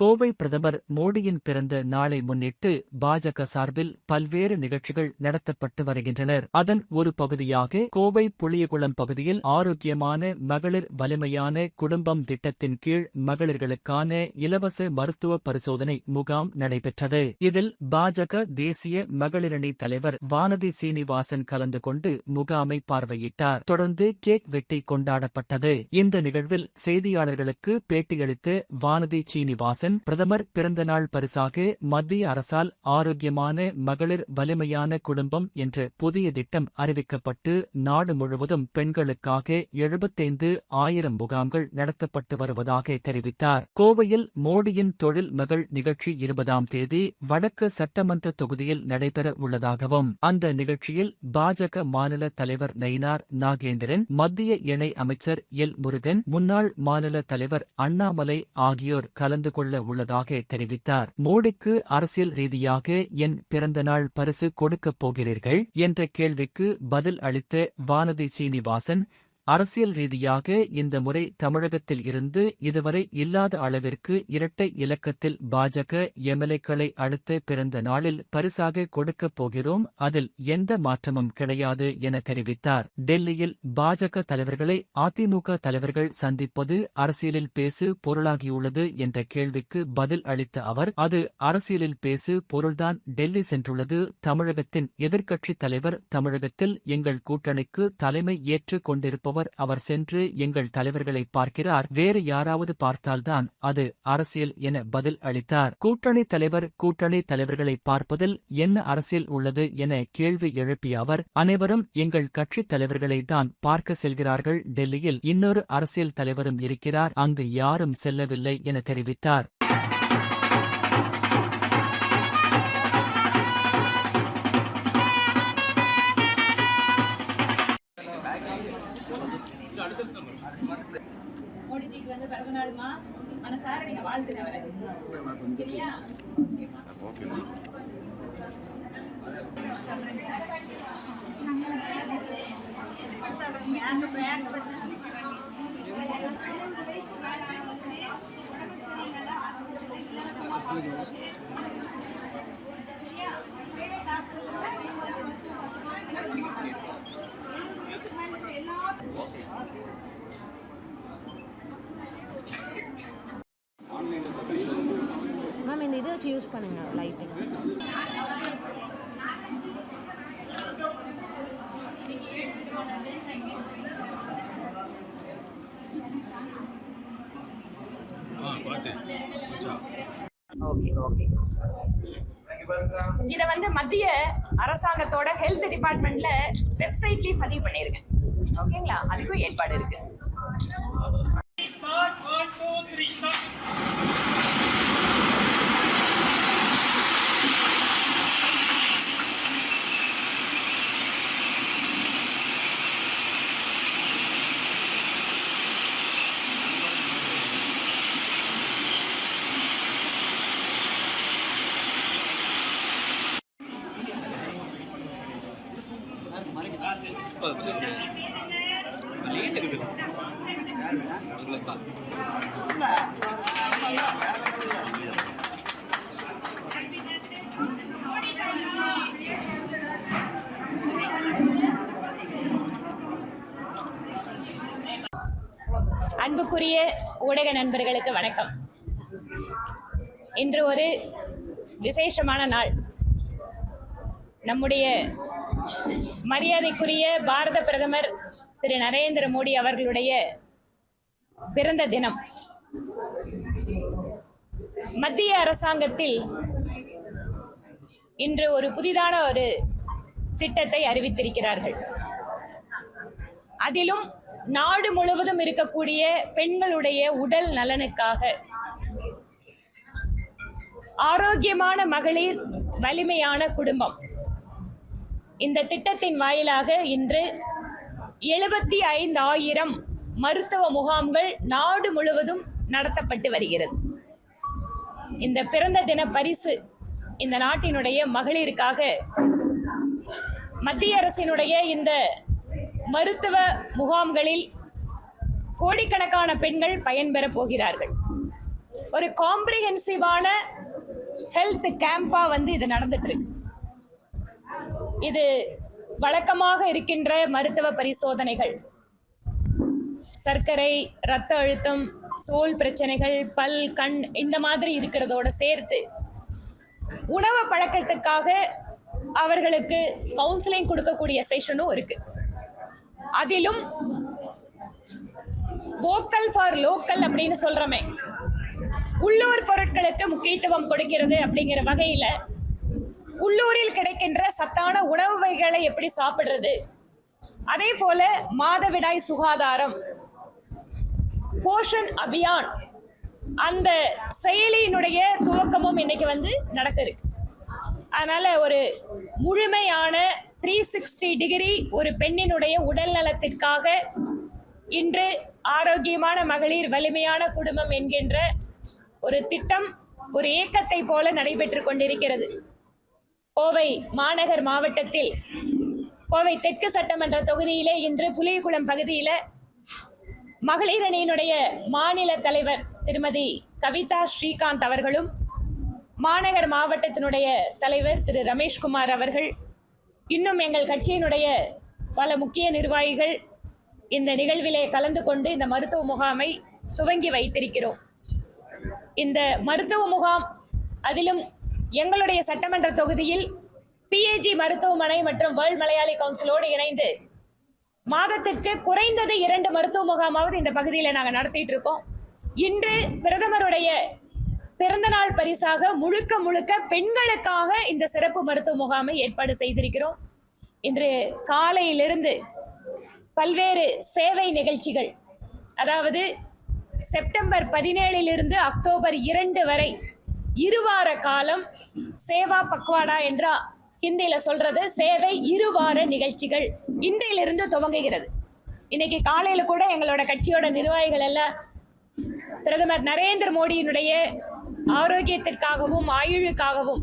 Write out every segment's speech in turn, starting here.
கோவை பிரதமர் மோடியின் பிறந்த நாளை முன்னிட்டு பாஜக சார்பில் பல்வேறு நிகழ்ச்சிகள் நடத்தப்பட்டு வருகின்றனர். அதன் ஒரு பகுதியாக கோவை புளியகுளம் பகுதியில் ஆரோக்கியமான மகளிர் வலிமையான குடும்பம் திட்டத்தின் கீழ் மகளிர்களுக்கான இலவச மருத்துவ பரிசோதனை முகாம் நடைபெற்றது. இதில் பாஜக தேசிய மகளிரணி தலைவர் வானதி சீனிவாசன் கலந்து கொண்டு முகாமை பார்வையிட்டார். தொடர்ந்து கேக் வெட்டி கொண்டாடப்பட்டது. இந்த நிகழ்வில் செய்தியாளர்களுக்கு பேட்டியளித்த வானதி சீனிவாசன் பிரதமர் பிறந்தநாள் பரிசாக மத்திய அரசால் ஆரோக்கியமான மகளிர் வலிமையான குடும்பம் என்ற புதிய திட்டம் அறிவிக்கப்பட்டு நாடு முழுவதும் பெண்களுக்காக எழுபத்தைந்து ஆயிரம் முகாம்கள் நடத்தப்பட்டு வருவதாக தெரிவித்தார். கோவையில் மோடியின் தொழில் மகள் நிகழ்ச்சி இருபதாம் தேதி வடக்கு சட்டமன்ற தொகுதியில் நடைபெற உள்ளதாகவும் அந்த நிகழ்ச்சியில் பாஜக மாநில தலைவர் நயினார் நாகேந்திரன் மத்திய இணை அமைச்சர் எல் முருகன் முன்னாள் மாநில தலைவர் அண்ணாமலை ஆகியோர் கலந்து கொள்ள உள்ளதாக தெரிவித்தார். மோடிக்கு அரசியல் ரீதியாக என் பிறந்தநாள் பரிசு கொடுக்கப் போகிறீர்கள்? என்ற கேள்விக்கு பதில் அளித்த வானதி சீனிவாசன் அரசியல் ரீதியாக இந்த முறை தமிழகத்தில் இருந்து இதுவரை இல்லாத அளவிற்கு இரட்டை இலக்கத்தில் பாஜக எம்எல்ஏக்களை அடுத்த பிறந்த நாளில் பரிசாக கொடுக்கப் போகிறோம். அதில் எந்த மாற்றமும் கிடையாது என தெரிவித்தார். டெல்லியில் பாஜக தலைவர்களை அதிமுக தலைவர்கள் சந்திப்பது அரசியலில் பேசு பொருளாகியுள்ளது என்ற கேள்விக்கு பதில் அளித்த அவர் அது அரசியலில் பேசு பொருள்தான். டெல்லி சென்றுள்ளது. தமிழகத்தின் எதிர்க்கட்சித் தலைவர் தமிழகத்தில் எங்கள் கூட்டணிக்கு தலைமை ஏற்றுக் கொண்டிருப்பவர் அவர் சென்று எங்கள் தலைவர்களை பார்க்கிறார். வேறு யாராவது பார்த்தால்தான் அது அரசியல் என பதில் அளித்தார். கூட்டணி தலைவர் கூட்டணி தலைவர்களை பார்ப்பதில் என்ன அரசியல் உள்ளது என கேள்வி எழுப்பிய அவர் அனைவரும் எங்கள் கட்சித் தலைவர்களை தான் பார்க்க செல்கிறார்கள். டெல்லியில் இன்னொரு அரசியல் தலைவரும் இருக்கிறார். அங்கு யாரும் செல்லவில்லை என தெரிவித்தார். மேம் இந்த இதை வச்சு யூஸ் பண்ணுங்க லைட்டு வந்து மத்திய அரசாங்கத்தோட ஹெல்த் டிபார்ட்மெண்ட்ல வெப்சைட்லயும் பதிவு பண்ணிருக்கேன் ஓகேங்களா அதுக்கும் ஏற்பாடு இருக்கு. அன்புக்குரிய ஊடக நண்பர்களுக்கு வணக்கம். இன்று ஒரு விசேஷமான நாள். நம்முடைய மரியாதைக்குரிய பாரத பிரதமர் திரு நரேந்திர மோடி அவர்களுடைய பிறந்த தினம். மத்திய அரசாங்கத்தில் இன்று ஒரு புதிதான ஒரு திட்டத்தை அறிவித்திருக்கிறார்கள். அதிலும் நாடு முழுவதும் இருக்கக்கூடிய பெண்களுடைய உடல் நலனுக்காக ஆரோக்கியமான மகளிர் வலிமையான குடும்பம். இந்த திட்டத்தின் வாயிலாக இன்று எழுபத்தி ஐந்து ஆயிரம் மருத்துவ முகாம்கள் நாடு முழுவதும் நடத்தப்பட்டு வருகிறது. இந்த பிறந்த தின பரிசு இந்த நாட்டினுடைய மகளிருக்காக மத்திய அரசினுடைய இந்த மருத்துவ முகாம்களில் கோடிக்கணக்கான பெண்கள் பயன்பெறப் போகிறார்கள். ஒரு காம்ப்ரிஹென்சிவான ஹெல்த் கேம்பா வந்து இது நடந்துட்டு இருக்கு இது வழக்கமாக இருக்கின்ற மருத்துவ பரிசோதனைகள். சர்க்கரை இரத்த அழுத்தம் தோல் பிரச்சனைகள் பல் கண் இந்த மாதிரி இருக்கிறதோட சேர்த்து உணவு பழக்கத்துக்காக அவர்களுக்கு கவுன்சிலிங் கொடுக்கக்கூடிய செஷனும் இருக்குது அதிலும் வோக்கல் ஃபார் லோக்கல் அப்படின்னு சொல்றோமே. உள்ளூர் பொருட்களுக்கு முக்கியத்துவம் கொடுக்கிறது அப்படிங்கிற வகையில உள்ளூரில் கிடைக்கின்ற சத்தான உணவு வகைகளை எப்படி சாப்பிடுறது? அதே போல மாதவிடாய் சுகாதாரம் போஷன் அபியான் அந்த செயலியினுடைய துவக்கமும் இன்னைக்கு வந்து நடக்க இருக்கு அதனால ஒரு முழுமையான த்ரீ சிக்ஸ்டி டிகிரி ஒரு பெண்ணினுடைய உடல் நலத்திற்காக இன்று ஆரோக்கியமான மகளிர் வலிமையான குடும்பம் என்கின்ற ஒரு திட்டம் ஒரு இயக்கத்தை போல நடைபெற்று கொண்டிருக்கிறது. கோவை மாநகர் மாவட்டத்தில் கோவை தெற்கு சட்டமன்ற தொகுதியிலே இன்று புலியகுளம் பகுதியில மகளிர் அணியினுடைய மாநில தலைவர் திருமதி கவிதா ஸ்ரீகாந்த் அவர்களும் மாநகர் மாவட்டத்தினுடைய தலைவர் திரு ரமேஷ்குமார் அவர்கள் இன்னும் எங்கள் கட்சியினுடைய பல முக்கிய நிர்வாகிகள் இந்த நிகழ்விலே கலந்து கொண்டு இந்த மருத்துவ முகாமை துவங்கி வைத்திருக்கிறோம். இந்த மருத்துவ முகாம் அதிலும் எங்களுடைய சட்டமன்ற தொகுதியில் பிஏஜி மருத்துவமனை மற்றும் வேர்ல்ட் மலையாளி கவுன்சிலோடு இணைந்து மாதத்திற்கு குறைந்தது இரண்டு மருத்துவ முகாமாவது இந்த பகுதியில் நாங்கள் நடத்திட்டு இருக்கோம். இன்று பிரதமருடைய பிறந்தநாள் பரிசாக முழுக்க முழுக்க பெண்களுக்காக இந்த சிறப்பு மருத்துவ முகாமை ஏற்பாடு செய்திருக்கிறோம். இன்று காலையிலிருந்து பல்வேறு சேவை நிகழ்ச்சிகள் அதாவது செப்டம்பர் பதினேழிலிருந்து அக்டோபர் இரண்டு வரை இருவார காலம் சேவா பக்வாடா என்றா ஹிந்தியில சொல்றது சேவை இருவார நிகழ்ச்சிகள் இன்றையிலிருந்து துவங்குகிறது. இன்னைக்கு காலையில கூட எங்களோட கட்சியோட நிர்வாகிகள் எல்லாம் பிரதமர் நரேந்திர மோடியினுடைய ஆரோக்கியத்திற்காகவும் ஆயுளுக்காகவும்.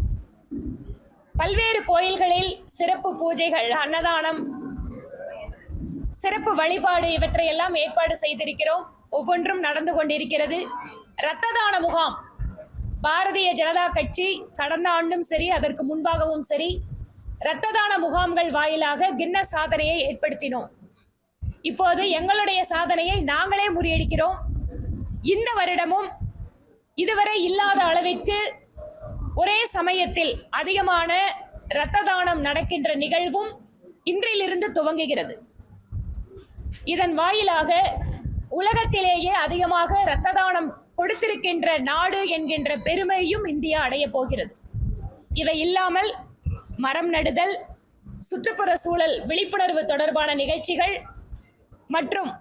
பல்வேறு கோயில்களில் சிறப்பு பூஜைகள் அன்னதானம் சிறப்பு வழிபாடு இவற்றையெல்லாம் ஏற்பாடு செய்திருக்கிறோம். ஒவ்வொன்றும் நடந்து கொண்டிருக்கிறது. இரத்த தான முகாம். பாரதிய ஜனதா கட்சி கடந்த ஆண்டும் சரி அதற்கு முன்பாகவும் சரி இரத்த தான முகாம்கள் வாயிலாக கின்ன சாதனையை ஏற்படுத்தினோம். இப்போது எங்களுடைய சாதனையை நாங்களே முறியடிக்கிறோம். இந்த வருடமும் இதுவரை இல்லாத அளவிற்கு ஒரே சமயத்தில் அதிகமான இரத்த தானம் நடக்கின்ற நிகழ்வும் இன்றிலிருந்து துவங்குகிறது. இதன் வாயிலாக உலகத்திலேயே அதிகமாக இரத்த தானம் கொடுத்திருக்கின்ற நாடு என்கின்ற பெருமையும் இந்தியா அடைய போகிறது. இவை இல்லாமல் மரம் நடுதல் சுற்றுப்புற சூழல் விழிப்புணர்வு தொடர்பான நிகழ்ச்சிகள் மற்றும்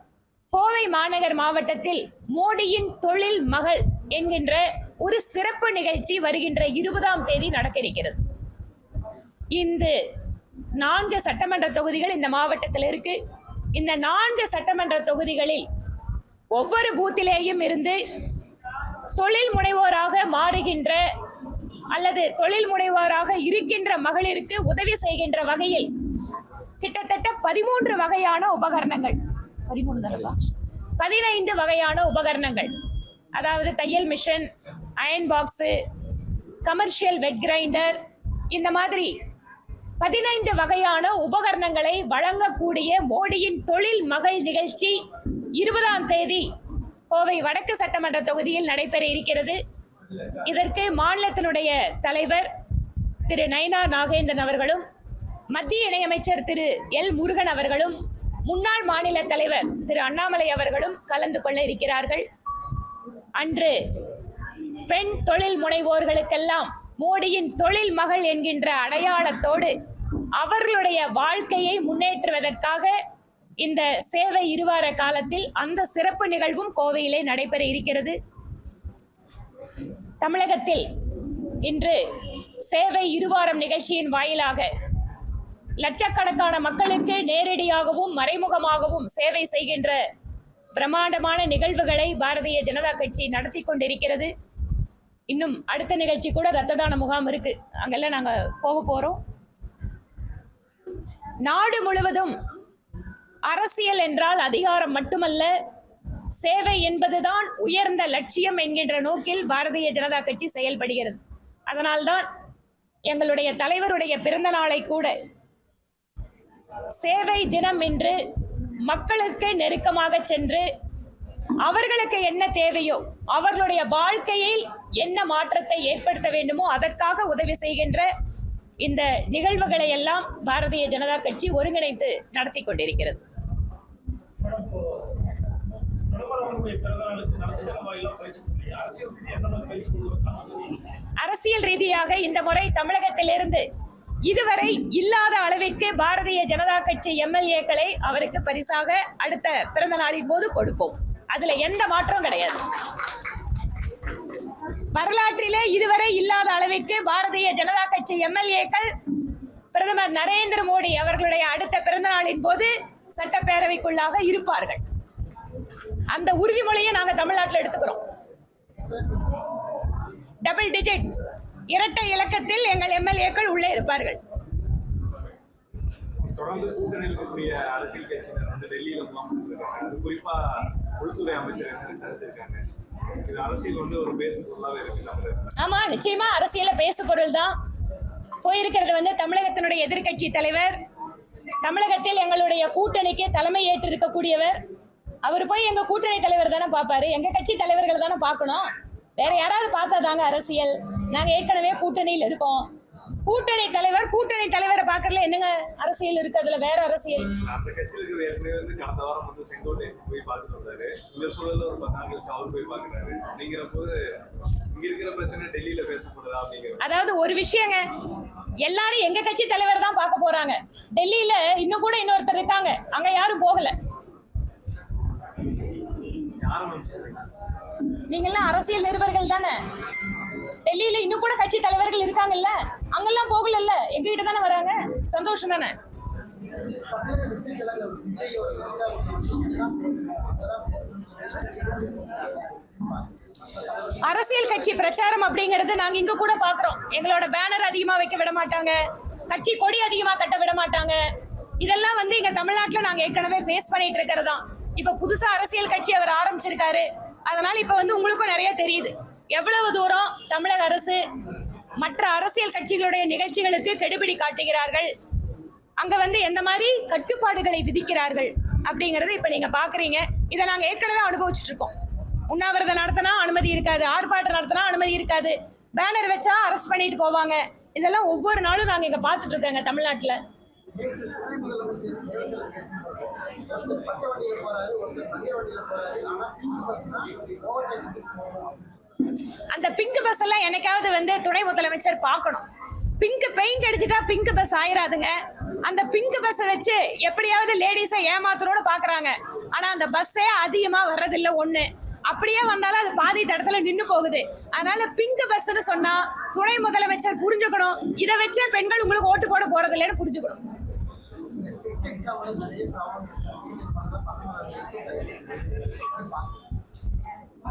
கோவை மாநகர் மாவட்டத்தில் மோடியின் தொழில் மகள் என்கின்ற ஒரு சிறப்பு நிகழ்ச்சி வருகின்ற இருபதாம் தேதி நடக்க இருக்கிறது இந்த நான்கு சட்டமன்ற தொகுதிகள் இந்த மாவட்டத்தில் இருக்கு. இந்த நான்கு சட்டமன்ற தொகுதிகளில் ஒவ்வொரு பூத்திலேயும் இருந்து தொழில் முனைவோராக மாறுகின்ற அல்லது தொழில் முனைவோராக இருக்கின்ற மகளிருக்கு உதவி செய்கின்ற வகையில் கிட்டத்தட்ட பதிமூன்று வகையான உபகரணங்கள். பதிமூணு பதினைந்து வகையான உபகரணங்கள். அதாவது தையல் machine iron box commercial wet grinder இந்த மாதிரி பதினைந்து வகையான உபகரணங்களை வழங்கக்கூடிய மோடியின் தொழில் மகள் நிகழ்ச்சி இருபதாம் தேதி கோவை வடக்கு சட்டமன்ற தொகுதியில் நடைபெற இருக்கிறது. இதற்கு மாநிலத்தினுடைய தலைவர் திரு நயனார் நாகேந்திரன் அவர்களும் மத்திய இணையமைச்சர் திரு எல் முருகன் அவர்களும் முன்னாள் மாநில தலைவர் திரு அண்ணாமலை அவர்களும் கலந்து கொள்ள இருக்கிறார்கள். அன்று பெண் தொழில் முனைவோர்களுக்கெல்லாம் மோடியின் தொழில் மகள் என்கின்ற அடையாளத்தோடு அவர்களுடைய வாழ்க்கையை முன்னேற்றுவதற்காக இந்த சேவை இருவார காலத்தில் அந்த சிறப்பு நிகழ்வும் கோவையிலே நடைபெற இருக்கிறது. தமிழகத்தில் இன்று சேவை இருவாரம் நிகழ்ச்சியின் வாயிலாக லட்சக்கணக்கான மக்களுக்கு நேரடியாகவும் மறைமுகமாகவும் சேவை செய்கின்ற பிரம்மாண்டமான நிகழ்வுகளை பாரதிய ஜனதா கட்சி நடத்தி கொண்டிருக்கிறது. இன்னும் அடுத்த நிகழ்ச்சி கூட ரத்த தான முகாம் இருக்கு. அங்கெல்லாம் நாங்க போக போறோம். நாடு முழுவதும் அரசியல் என்றால் அதிகாரம் மட்டுமல்ல சேவை என்பதுதான் உயர்ந்த லட்சியம் என்கின்ற நோக்கில் பாரதிய ஜனதா கட்சி செயல்படுகிறது. அதனால்தான் எங்களுடைய தலைவருடைய பிறந்த நாளை கூட சேவை தினம் என்று மக்களுக்கு நெருக்கமாக சென்று அவர்களுக்கு என்ன தேவையோ அவர்களுடைய வாழ்க்கையில் என்ன மாற்றத்தை ஏற்படுத்த வேண்டுமோ அதற்காக உதவி செய்கின்ற இந்த நிகழ்வுகளை எல்லாம் பாரதிய ஜனதா கட்சி ஒருங்கிணைத்து நடத்தி கொண்டிருக்கிறது. அரசியல் ரீதியாக இந்த முறை தமிழகத்திலிருந்து இதுவரை இல்லாத அளவிற்கு பாரதிய ஜனதா கட்சி எம்எல்ஏக்களை அவருக்கு பரிசாக அடுத்த பிறந்த நாளின் போது கொடுப்போம். அதுல எந்த மாற்றம் கிடையாது. வரலாற்றிலே இதுவரை இல்லாத அளவிற்கு பாரதிய ஜனதா கட்சி எம்எல்ஏக்கள் பிரதமர் நரேந்திர மோடி அவர்களுடைய அடுத்த பிறந்த நாளின் போது சட்டப்பேரவைக்குள்ளாக இருப்பார்கள். அந்த உறுதிமொழியை நாங்கள் தமிழ்நாட்டில் எடுத்துக்கிறோம். டபுள் டிஜிட் இரட்டை இலக்கத்தில் எங்கள் எம்எல்ஏக்கள் உள்ளே இருப்பார்கள். தொடர்ந்து கூட்டணியில் இருக்கக்கூடிய அரசியல் கட்சியினர் வந்து டெல்லியில முகாம் குறிப்பா உள்துறை அமைச்சர் சந்திச்சிருக்காங்க இது அரசியல் வந்து ஒரு பேசு பொருளாவே இருக்கு ஆமா நிச்சயமா அரசியல பேசு பொருள் தான் போயிருக்கிறது வந்து தமிழகத்தினுடைய எதிர்க்கட்சி தலைவர். தமிழகத்தில் எங்களுடைய கூட்டணிக்கு தலைமை ஏற்று இருக்கக்கூடியவர் அவர் போய் எங்க கூட்டணி தலைவர் தானே பார்ப்பாரு? எங்க கட்சி தலைவர்கள் தானே பார்க்கணும்? வேற யாராவது பார்த்தா தாங்க அரசியல். நாங்க ஏற்கனவே கூட்டணியில் இருக்கோம். கூட்டணி தலைவர் கூட்டணி தலைவரை பார்க்கறதுல என்னங்க அரசியல் இருக்கு? அதுல வேற அரசியல். அந்த கட்சியில் இருக்கிற ஏற்கனவே வந்து கடந்த வாரம் வந்து செங்கோட்டையன் போய் பார்த்துட்டு வந்தாரு. இந்த சூழல்ல ஒரு பத்து நாள் கழிச்சு அவர் போய் பார்க்கிறாரு. அப்படிங்கிற போது இங்க இருக்கிற பிரச்சனை டெல்லியில பேசப்படுதா அப்படிங்கிற அதாவது ஒரு விஷயங்க எல்லாரும் எங்க கட்சி தலைவர் தான் பார்க்க போறாங்க. டெல்லியில இன்னும் கூட இன்னொருத்தர் இருக்காங்க. அங்க யாரும் போகல. யாரும் மேம் நீங்கெல்லாம் அரசியல் நிருபர்கள் தானே? டெல்லியில இன்னும் கூட கட்சி தலைவர்கள் இருக்காங்கல்ல? அங்கெல்லாம் போகலல்ல? எங்ககிட்ட தானே வராங்க? சந்தோஷம் தானே? அரசியல் கட்சி பிரச்சாரம் அப்படிங்கிறது நாங்க இங்க கூட பாக்குறோம். எங்களோட பேனர் அதிகமா வைக்க விட மாட்டாங்க. கட்சி கொடி அதிகமா கட்ட விட மாட்டாங்க. இதெல்லாம் வந்து இங்க தமிழ்நாட்டுல நாங்க ஏற்கனவே ஃபேஸ் பண்ணிட்டு இருக்கிறது. தான் இப்ப புதுசா அரசியல் கட்சி அவர் ஆரம்பிச்சிருக்காரு. அதனால இப்ப வந்து உங்களுக்கும் நிறைய தெரியுது. எவ்வளவு தூரம் தமிழக அரசு மற்ற அரசியல் கட்சிகளுடைய நிகழ்ச்சிகளுக்கு கெடுபிடி காட்டுகிறார்கள். அங்க வந்து எந்த மாதிரி கட்டுப்பாடுகளை விதிக்கிறார்கள் அப்படிங்கறத இப்ப நீங்க பாக்குறீங்க. இதை நாங்க ஏற்கனவே அனுபவிச்சுட்டு இருக்கோம். உண்ணாவிரதம் நடத்தினா அனுமதி இருக்காது ஆர்ப்பாட்டம் நடத்தினா அனுமதி இருக்காது. பேனர் வச்சா அரெஸ்ட் பண்ணிட்டு போவாங்க. இதெல்லாம் ஒவ்வொரு நாளும் நாங்க இங்க பாத்துட்டு இருக்கோங்க தமிழ்நாட்டுல. அந்த பிங்க் பஸ் எல்லாம் என்னைக்காவது வந்து துணை முதலமைச்சர் பார்க்கணும். பிங்க் பெயிண்ட் அடிச்சுட்டா பிங்க் பஸ் ஆயிராதுங்க. அந்த பிங்க் பஸ்ஸை வச்சு எப்படியாவது லேடிஸை ஏமாத்தணும்னு பாக்குறாங்க ஆனா அந்த பஸ்ஸே அதிகமா வர்றதில்ல ஒண்ணு. அப்படியே வந்தாலும் அது பாதி தடத்துல நின்று போகுது. அதனால பிங்க் பஸ்ன்னு சொன்னா துணை முதலமைச்சர் புரிஞ்சுக்கணும். இதை வச்சே பெண்கள் உங்களுக்கு ஓட்டு போட போறது இல்லைன்னு புரிஞ்சுக்கணும்.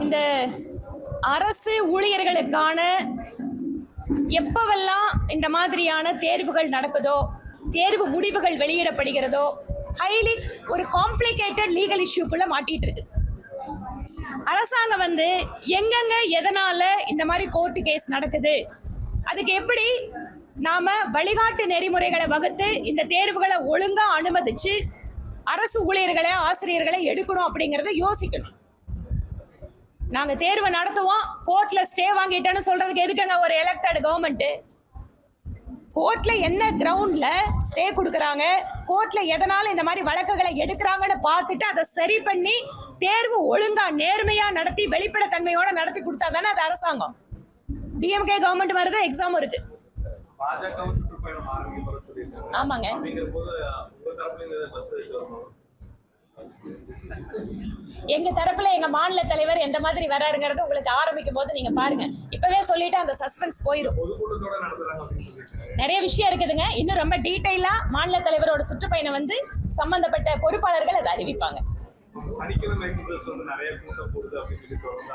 இந்த அரசு ஊழியர்களுக்கான எப்பவெல்லாம் இந்த மாதிரியான தேர்வுகள் நடக்குதோ தேர்வு முடிவுகள் வெளியிடப்படுகிறதோ ஹைலி ஒரு காம்ப்ளிகேட்டட் லீகல் இஷ்யூக்குள்ள மாட்டிட்டு இருக்கு அரசாங்கம் வந்து எங்கெங்க எதனால இந்த மாதிரி கோர்ட்டு கேஸ் நடக்குது அதுக்கு எப்படி நாம வழிகாட்டு நெறிமுறைகளை வகுத்து இந்த தேர்வுகளை ஒழுங்கா அனுமதிச்சு அரசு ஊழியர்களை ஆசிரியர்களை எடுக்கணும் அப்படிங்கறத யோசிக்கணும். நாங்க தேர்வை நடத்துவோம். கோர்ட்ல ஸ்டே வாங்கிட்டேன்னு சொல்றதுக்கு எதுக்குங்க ஒரு எலெக்டட் கவர்மெண்ட் கோர்ட்ல என்ன கிரவுண்ட்ல ஸ்டே கொடுக்குறாங்க? கோர்ட்ல எதனால இந்த மாதிரி வழக்குகளை எடுக்கிறாங்கன்னு பார்த்துட்டு அதை சரி பண்ணி தேர்வு ஒழுங்கா நேர்மையா நடத்தி வெளிப்படைத்தன்மையோட நடத்தி கொடுத்தா தானே அது அரசாங்கம். டிஎம்கே கவர்மெண்ட் மாதிரி தான் எக்ஸாம் இருக்கு. ஆமாங்க. எங்க தரப்புல எங்க மாநில தலைவர் எந்த மாதிரி வராருங்கிறது உங்களுக்கு ஆரம்பிக்கும் போது நீங்க பாருங்க. இப்பவே சொல்லிட்டு அந்த சஸ்பென்ஸ் போயிடும் நிறைய விஷயம் இருக்குதுங்க. இன்னும் ரொம்ப டீட்டெயிலா மாநில தலைவரோட சுற்றுப்பயணம் வந்து சம்பந்தப்பட்ட பொறுப்பாளர்கள் அதை அறிவிப்பாங்க. சனிக்கிழமை எக்ஸ்பிரஸ் வந்து நிறைய கூட்டம் போடுது அப்படின்னு சொல்லி தொடர்ந்து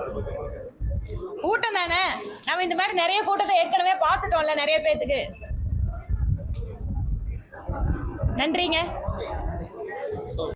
அதை பத்தி உங்களுக்கு கூட்டம் தானே நம்ம இந்த மாதிரி நிறைய கூட்டத்தை ஏற்கனவே பார்த்துட்டோம்ல நிறைய பேத்துக்கு. நன்றிங்க.